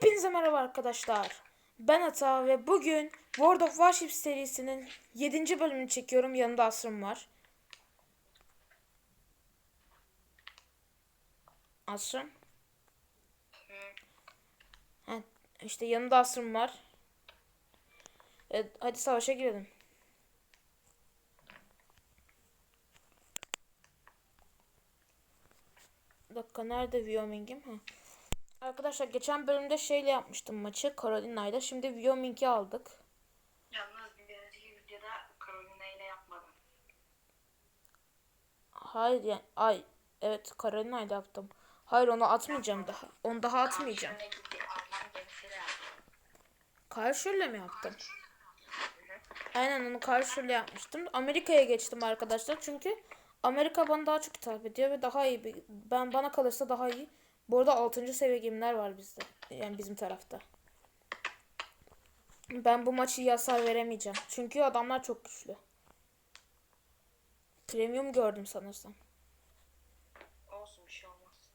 Hepinize merhaba arkadaşlar. Ben Ata ve bugün World of Warships serisinin 7. bölümünü çekiyorum. Yanımda Asrım var. Asrım. Ha, işte yanında Asrım var. Evet, hadi savaşa girelim. Bir dakika nerede Wyoming'im? Ha. Arkadaşlar geçen bölümde şeyle yapmıştım maçı Carolina'yla. Şimdi Wyoming'i aldık. Yalnız bir önceki videoda Carolina ile yapmadım. Hayır yani ay evet Carolina'yla yaptım. Hayır onu atmayacağım daha. Onu daha atmayacağım. Karşıyla mi yaptım? Aynen onu karşıyla yapmıştım. Amerika'ya geçtim arkadaşlar. Çünkü Amerika bana daha çok hitap ediyor ve daha iyi bir ben bana kalırsa daha iyi. Bu arada 6. seviye gemiler var bizde. Yani bizim tarafta. Ben bu maçı iyi hasar veremeyeceğim. Çünkü adamlar çok güçlü. Premium gördüm sanırsam. Olsun bir şey olmaz.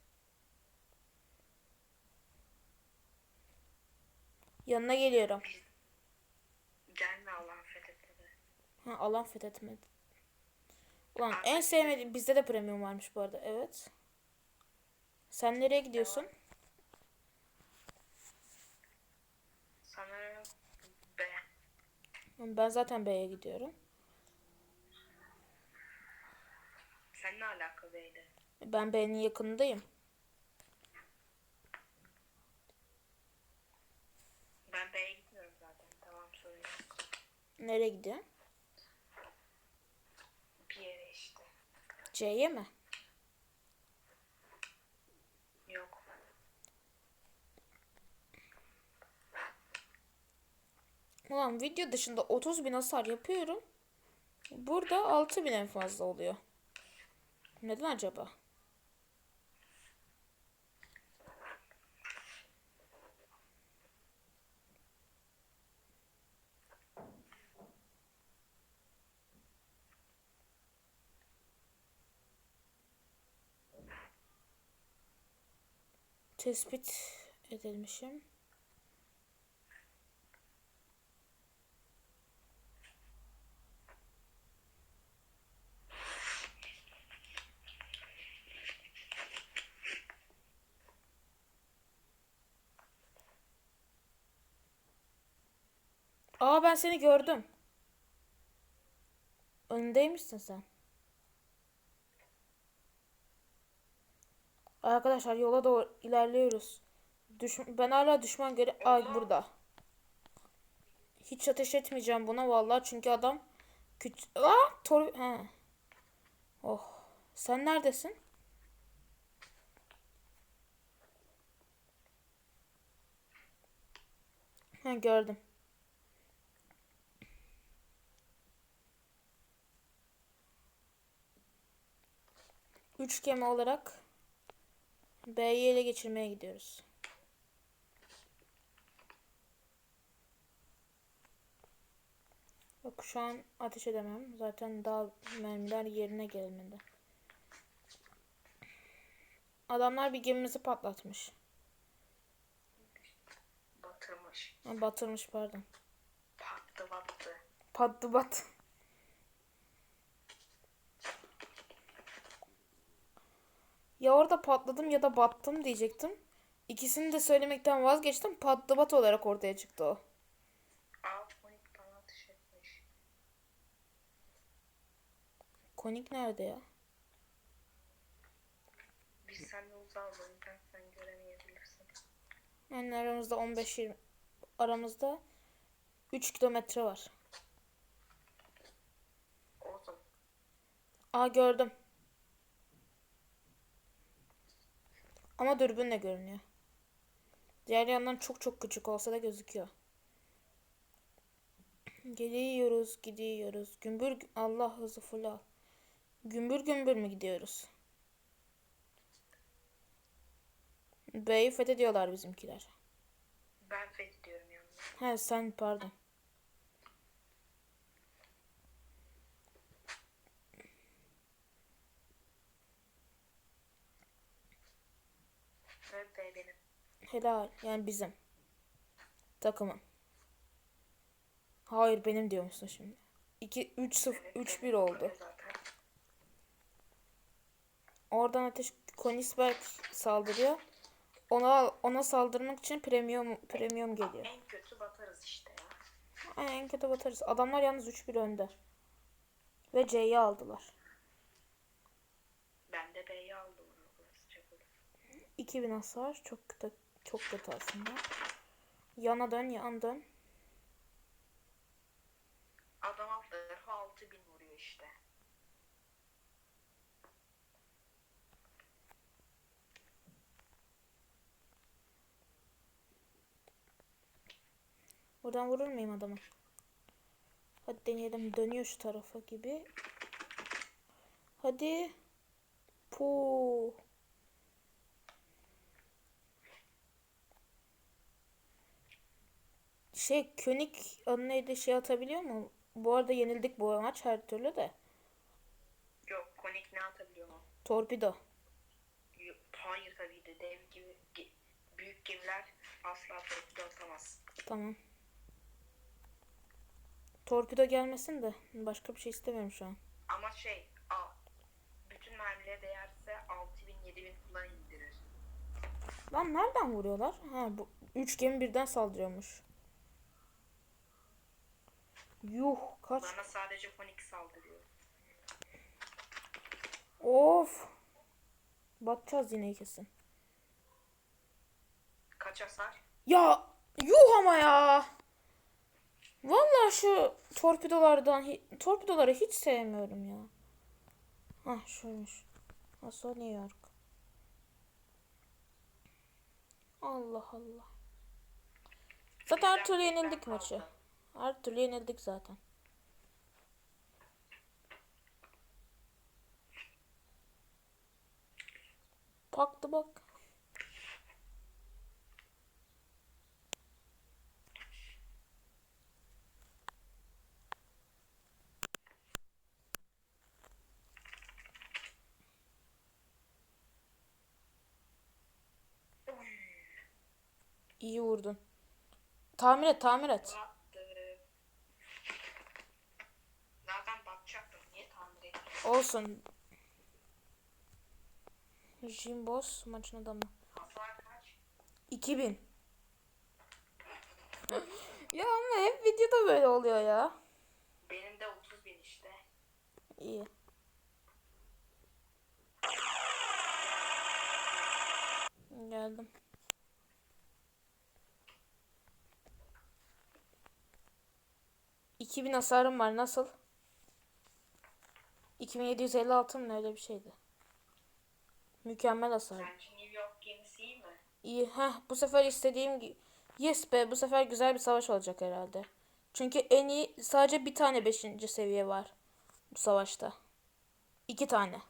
Yanına geliyorum. Gelme Allah'ın fethedildi. Ha, alan fethetmedi. Ulan en sevmediğim bizde de premium varmış bu arada. Evet. Sen nereye gidiyorsun? Sanırım B. Ben zaten B'ye gidiyorum. Sen ne alaka B'yle? Ben B'nin yakınındayım. Ben B'ye gitmiyorum zaten. Tamam sorun yok. Nereye gidiyorsun? Bir yere işte. C'ye mi? Ulan video dışında 30 bin hasar yapıyorum. Burada 6 bin en fazla oluyor. Neden acaba? Tespit edilmişim. Aa ben seni gördüm. Önündeymişsin sen. Arkadaşlar yola doğru ilerliyoruz. Düş ben hala düşman göre ay burada. Hiç ateş etmeyeceğim buna vallahi çünkü adam küç Aa tor ha. Oh. Sen neredesin? Ha gördüm. Üç gemi olarak B'yi ele geçirmeye gidiyoruz. Yok şu an ateş edemem. Zaten daha mermiler yerine gelmedi. Adamlar bir gemimizi patlatmış. Batırmış. Ha, batırmış pardon. Pattı battı. Pattı bat. Ya orada patladım ya da battım diyecektim. İkisini de söylemekten vazgeçtim. Patlı bat olarak ortaya çıktı o. Aa Fonik bana ateş etmiş. Konik nerede ya? Biz seninle uzağız o yüzden sen göremeyebilirsin. Yani aramızda 15-20 aramızda 3 kilometre var. Olsun. Aa gördüm. Ama dürbünle görünüyor. Diğer yandan çok çok küçük olsa da gözüküyor. Geliyoruz, gidiyoruz. Gümbür gü- Allah hızı full al. Gümbür gümbür mü gidiyoruz? B'yi fethediyorlar bizimkiler. Ben fethediyorum yalnız. He sen pardon. Ve B benim. Helal. Yani bizim. Takımın. Hayır benim diyormuşsun şimdi. 2 3 0 3 1 oldu. Oradan ateş Konisberg saldırıyor. Ona ona saldırmak için premium premium geliyor. En kötü batarız işte ya. En kötü batarız. Adamlar yalnız 3-1 önde. Ve C'yi aldılar. Ben de B'yi aldım. Burası çok olur. 2000 hasar. Çok kötü, çok kötü aslında. Yana dön, yan dön. Adam alt tarafı 6000 vuruyor işte. Buradan vurur muyum adamı? Hadi deneyelim. Dönüyor şu tarafa gibi. Hadi. Pu. Şey König neydi şey atabiliyor mu? Bu arada yenildik bu maç her türlü de. Yok konik ne atabiliyor mu? Torpido. Yok, Hayır tabii de dev gibi ge- büyük gemiler asla torpido atamaz. Tamam. Torpido gelmesin de başka bir şey istemiyorum şu an. Ama şey a, bütün mermileri değerse 6000 7000 falan indirir. Lan nereden vuruyorlar? Ha bu üç gemi birden saldırıyormuş. Yuh kaç. Bana sadece konik saldırıyor. Of. Batacağız yine kesin. Kaç hasar? Ya yuh ama ya. Vallahi şu torpidolardan torpidoları hiç sevmiyorum ya. Hah şuymuş. Nasıl New York. Allah Allah. Zaten her türlü yenildik maçı. Her türlü yenildik zaten. Baktı bak. İyi vurdun. Tamir et, tamir et. Battı. Zaten batacaktım. Niye tamir ettim? Olsun. Jim Boss maçın adamı. Hasar kaç? 2000. ya ama hep videoda böyle oluyor ya. Benim de 30 bin işte. İyi. Geldim. İki bin hasarım var nasıl? 2756 mı öyle bir şeydi. Mükemmel hasar. Sence New York gemisi iyi mi? İyi. Heh, bu sefer istediğim gibi. Yes be bu sefer güzel bir savaş olacak herhalde. Çünkü en iyi sadece bir tane 5. seviye var bu savaşta. İki tane.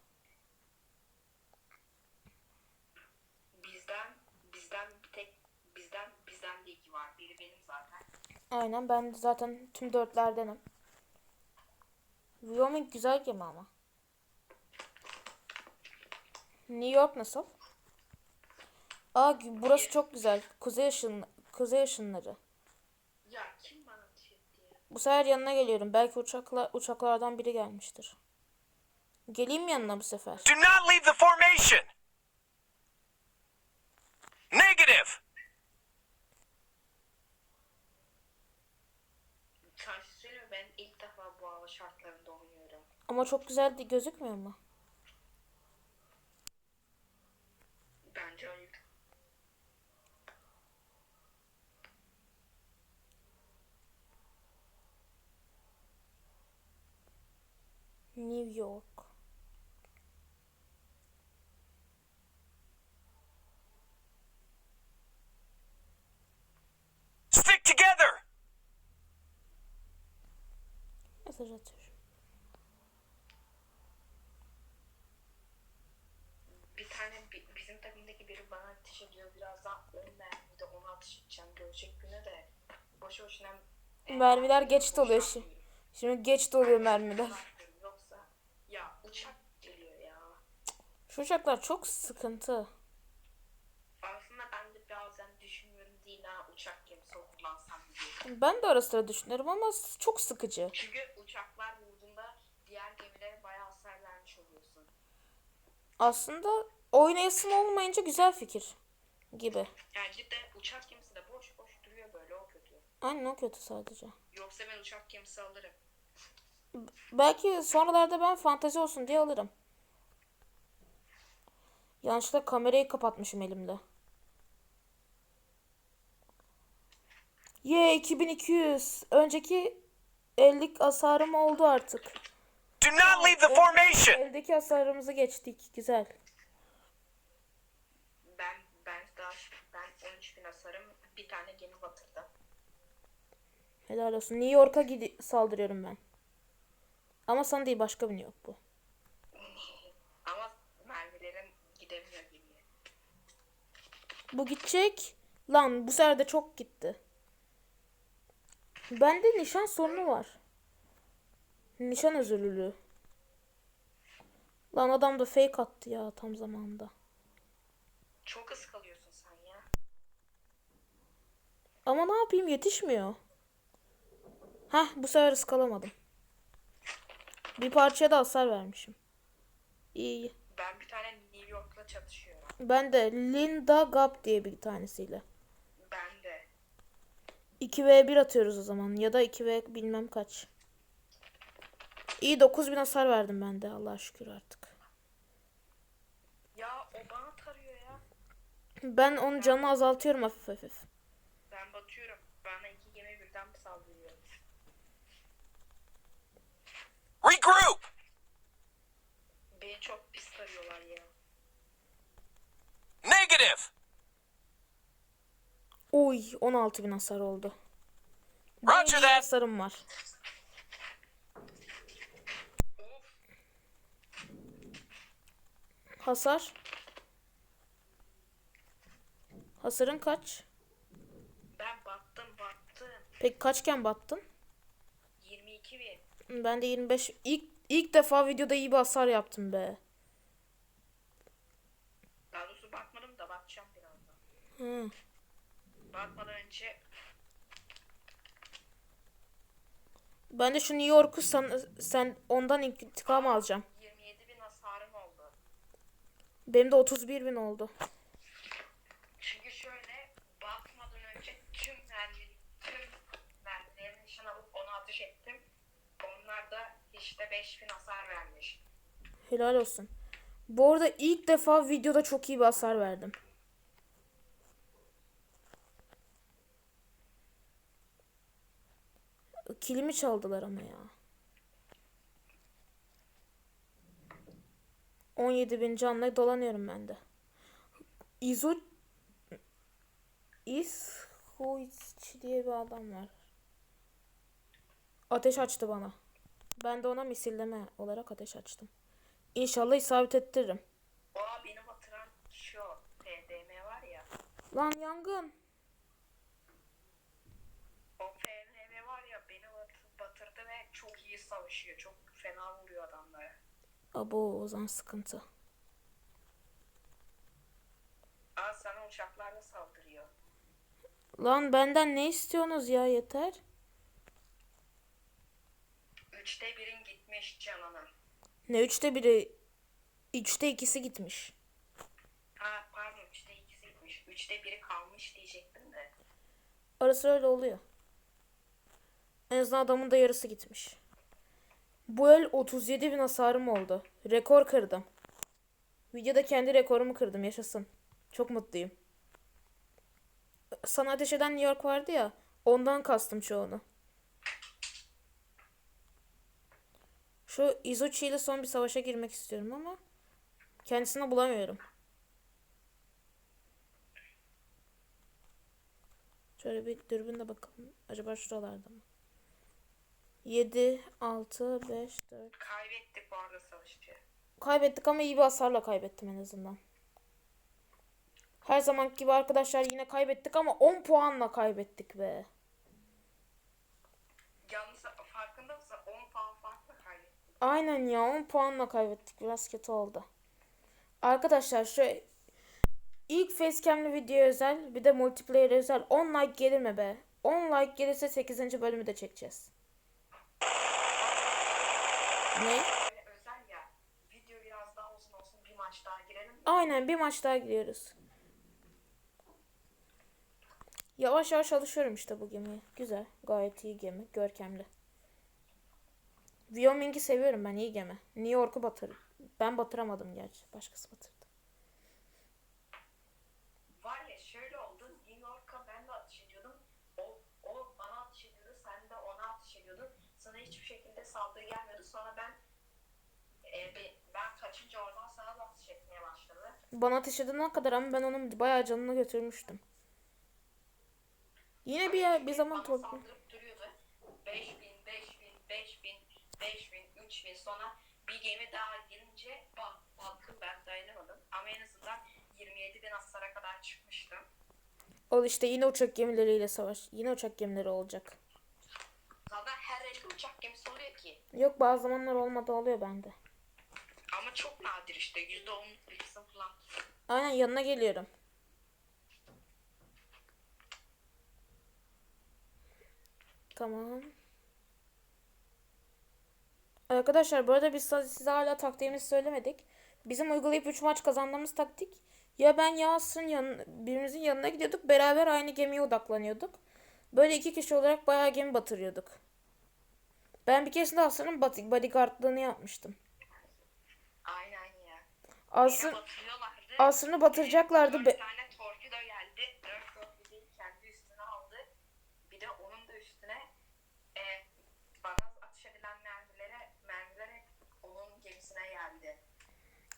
Bizden, bizden bir tek, bizden, bizden de iki var. Biri benim zaten. Aynen ben zaten tüm dörtlerdenim. Wyoming güzel gemi ama. New York nasıl? Aa burası çok güzel. Kuzey ışın kuzey ışınları. Ya kim bana etti ya? Bu sefer yanına geliyorum. Belki uçakla uçaklardan biri gelmiştir. Geleyim mi yanına bu sefer? Do not leave the formation. Negative. Sana şey söyleyeyim mi? Ben ilk defa bu hava şartlarında oynuyorum. Ama çok güzel de gözükmüyor mu? Bence öyle. New York. Stick together. Mesaj atıyorum. Bir tane bi- bizim takımdaki biri bana ateş ediyor. Birazdan 10 mermi de ona ateş edeceğim. Görecek güne de. Boşu boşuna Mermiler geç doluyor şimdi. Şimdi geç doluyor mermiler. Yoksa ya uçak geliyor ya. Şu uçaklar çok sıkıntı. Aslında ben de bazen düşünmüyorum değil ha uçak gemisi kullansam Ben de ara sıra düşünüyorum ama çok sıkıcı. Çünkü uçaklar vurduğunda diğer gemilere bayağı hasar vermiş oluyorsun. Aslında oynayasın olmayınca güzel fikir gibi. Yani cidden uçak gemisi de boş boş duruyor böyle o kötü. Aynen o kötü sadece. Yoksa ben uçak gemisi alırım. Belki sonralarda ben fantezi olsun diye alırım. Yanlışlıkla kamerayı kapatmışım elimde. Ye 2200. Önceki ellik hasarım oldu artık. Do not leave the formation. Eldeki hasarımızı geçtik. Güzel. Ben ben daha ben 13 bin hasarım bir tane gemi batırdım. Helal olsun. New York'a saldırıyorum ben. Ama sana değil başka bir New York bu. Ama mermilerin gidemiyor gemiye. Bu gidecek. Lan bu sefer de çok gitti. Bende nişan sorunu var. Nişan özürlülüğü. Lan adam da fake attı ya tam zamanında. Çok ıskalıyorsun sen ya. Ama ne yapayım yetişmiyor. Hah bu sefer ıskalamadım. Bir parçaya da hasar vermişim. İyi iyi. Ben bir tane New York'la çatışıyorum. Ben de Linda Gap diye bir tanesiyle. Ben de. 2v1 atıyoruz o zaman. Ya da 2v bilmem kaç. İyi 9000 hasar verdim ben de Allah'a şükür artık. Ya o bana tarıyor ya. Ben onun canını azaltıyorum hafif hafif. Ben batıyorum. Bana iki gemi birden saldırıyor. Regroup. Beni çok pis tarıyorlar ya. Negative. Oy 16000 hasar oldu. Roger Benim that. hasarım var. Of. Hasar. Hasarın kaç? Ben battım battım. Peki kaçken battın? 22 bin. Ben de 25. İlk, ilk defa videoda iyi bir hasar yaptım be. Daha doğrusu bakmadım da bakacağım birazdan. Hı. Bakmadan önce Ben de şu New York'u sen, sen ondan intikam alacağım. 27 bin hasarım oldu. Benim de 31 bin oldu. Çünkü şöyle bakmadan önce tüm mermi, tüm mermilerini nişan alıp onu ateş ettim. Onlar da işte 5000 hasar vermiş. Helal olsun. Bu arada ilk defa videoda çok iyi bir hasar verdim. Kilimi çaldılar ama ya. 17 bin canla dolanıyorum ben de. İzo İshuiç diye bir adam var. Ateş açtı bana. Ben de ona misilleme olarak ateş açtım. İnşallah isabet ettiririm. O beni batıran şu PDM var ya. Lan yangın. O PDM var ya beni bat- batırdı ve çok iyi savaşıyor. Çok fena vuruyor adamlara. Abo o zaman sıkıntı. Aa sana uçaklarla saldırıyor. Lan benden ne istiyorsunuz ya yeter. Üçte birin gitmiş canının. Ne üçte biri, üçte ikisi gitmiş. Ha pardon üçte ikisi gitmiş. Üçte biri kalmış diyecektim de. Arası öyle oluyor. En azından adamın da yarısı gitmiş. Bu el 37 bin hasarım oldu. Rekor kırdım. Videoda kendi rekorumu kırdım yaşasın. Çok mutluyum. Sana ateş eden New York vardı ya. Ondan kastım çoğunu. Şu Izuchi ile son bir savaşa girmek istiyorum ama kendisini bulamıyorum. Şöyle bir dürbünle bakalım. Acaba şuralarda mı? 7, 6, 5, 4. Kaybettik bu arada savaşı. Kaybettik ama iyi bir hasarla kaybettim en azından. Her zamanki gibi arkadaşlar yine kaybettik ama 10 puanla kaybettik be. Yalnız farkında mısın? 10 puan farkla kaybettik. Aynen ya 10 puanla kaybettik. Biraz kötü oldu. Arkadaşlar şu İlk facecam'li video özel bir de multiplayer özel 10 like gelir mi be? 10 like gelirse 8. bölümü de çekeceğiz. Ne? Aynen bir maç daha gidiyoruz. Yavaş yavaş alışıyorum işte bu gemiye. Güzel. Gayet iyi gemi. Görkemli. Wyoming'i seviyorum ben. iyi gemi. New York'u batır. Ben batıramadım gerçi. Başkası batırdı. Var ya şöyle oldu. New York'a ben de ateş ediyordum. O, o bana ateş ediyordu. Sen de ona ateş ediyordun. Sana hiçbir şekilde saldırı gelmiyordu. Sonra ben e, be- ben kaçınca oradan sana da ateş etmeye başladı. Bana ateş edene kadar ama ben onun bayağı canını götürmüştüm. Yine bir, bir zaman torpil. saldırıp duruyordu. 5000, 5000, 5000, 5000, 3000 sonra bir gemi daha gelince bak baktım ben dayanamadım. Ama en azından 27 bin hasara kadar çıkmıştım. Ol işte yine uçak gemileriyle savaş. Yine uçak gemileri olacak. Zaten her elde uçak gemisi oluyor ki. Yok bazı zamanlar olmadı oluyor bende. Ama çok nadir işte. %10'luk bir kısım falan. Aynen yanına geliyorum. Tamam. Arkadaşlar bu arada biz size hala taktiğimizi söylemedik. Bizim uygulayıp 3 maç kazandığımız taktik ya ben ya Asrın yan, birimizin yanına gidiyorduk beraber aynı gemiye odaklanıyorduk. Böyle iki kişi olarak bayağı gemi batırıyorduk. Ben bir keresinde Asrın'ın body- bodyguardlığını yapmıştım. Aynen ya. Asrın. Asrın'ı batıracaklardı. Be- tane torpido geldi. Dört torpidoyu kendi üstüne aldı. Bir de onun da üstüne e, bana ateş edilen mermilere, mermiler hep onun gemisine geldi.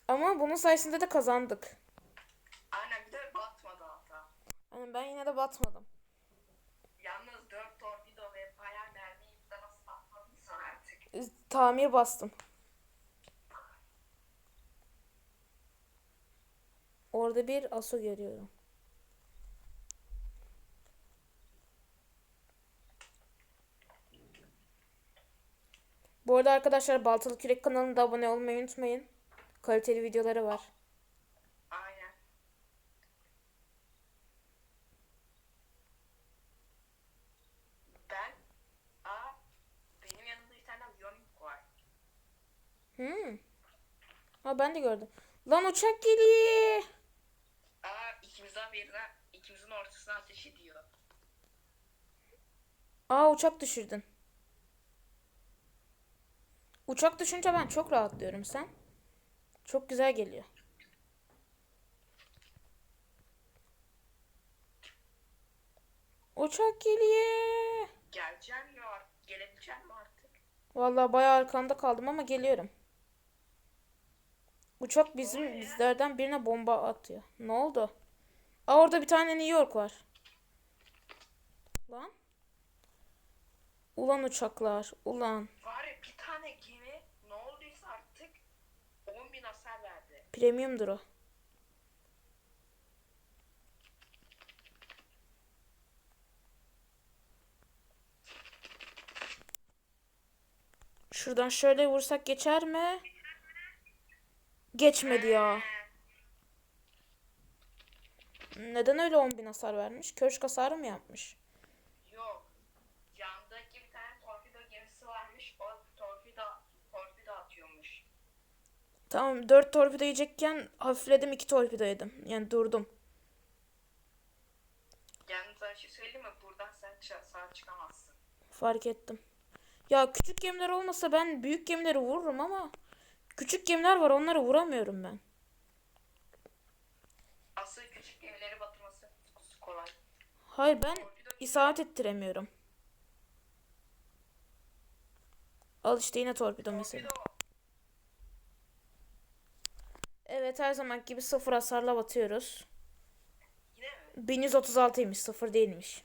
Ama bunun sayesinde de kazandık. Aynen bir de batmadı hatta. Yani ben yine de batmadım. Yalnız dört torpido ve bayağı mermiyi de nasıl atmadıysan artık. Ee, Tamir bastım. Orada bir aso görüyorum. Bu arada arkadaşlar Baltalı Kürek kanalına da abone olmayı unutmayın. Kaliteli videoları var. Aynen. Ben, aa benim yanımda bir tane Yonk var. Hmm. Ha ben de gördüm. Lan uçak geliyor. Aa ikimizden birine, ikimizin ortasına ateş ediyor. Aa uçak düşürdün. Uçak düşünce ben çok rahatlıyorum sen. Çok güzel geliyor. Uçak geliyor. Geleceğim mi artık? Gelebileceğim mi artık? Vallahi bayağı arkanda kaldım ama geliyorum. Uçak bizim bizlerden birine bomba atıyor. Ne oldu? Aa orada bir tane New York var. Lan. Ulan uçaklar. Ulan. Var ya bir tane gemi ne olduysa artık 10 bin hasar verdi. Premiumdur o. Şuradan şöyle vursak geçer mi? Geçmedi ya. Neden öyle 10.000 hasar vermiş? Köşk hasarı mı yapmış? Yok. Yandaki bir tane torpido gemisi varmış. O torpido, torpido atıyormuş. Tamam 4 torpido yiyecekken hafifledim 2 torpido yedim. Yani durdum. Yalnız sana şey söyleyeyim mi? Buradan sen sağ çıkamazsın. Fark ettim. Ya küçük gemiler olmasa ben büyük gemileri vururum ama küçük gemiler var onları vuramıyorum ben. Asıl küçük gemileri batırması kolay. Hayır ben isabet ettiremiyorum. Al işte yine torpido mesela. Torpido. Evet her zaman gibi sıfır hasarla batıyoruz. Yine mi? 1136'ymış sıfır değilmiş.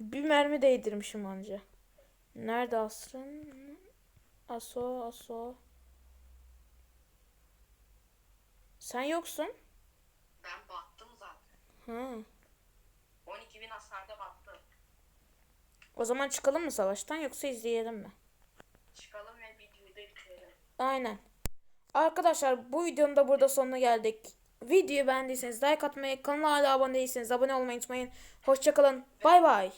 Bir mermi değdirmişim anca. Nerede Asrın? Aso, Aso. Sen yoksun. Ben battım zaten. Ha. 12 bin hasarda battım. O zaman çıkalım mı savaştan yoksa izleyelim mi? Çıkalım ve videoyu da bitirelim. Aynen. Arkadaşlar bu videonun da burada sonuna geldik. videoyu beğendiyseniz like atmayı, kanala abone değilseniz abone olmayı unutmayın. Hoşçakalın. Bay bay.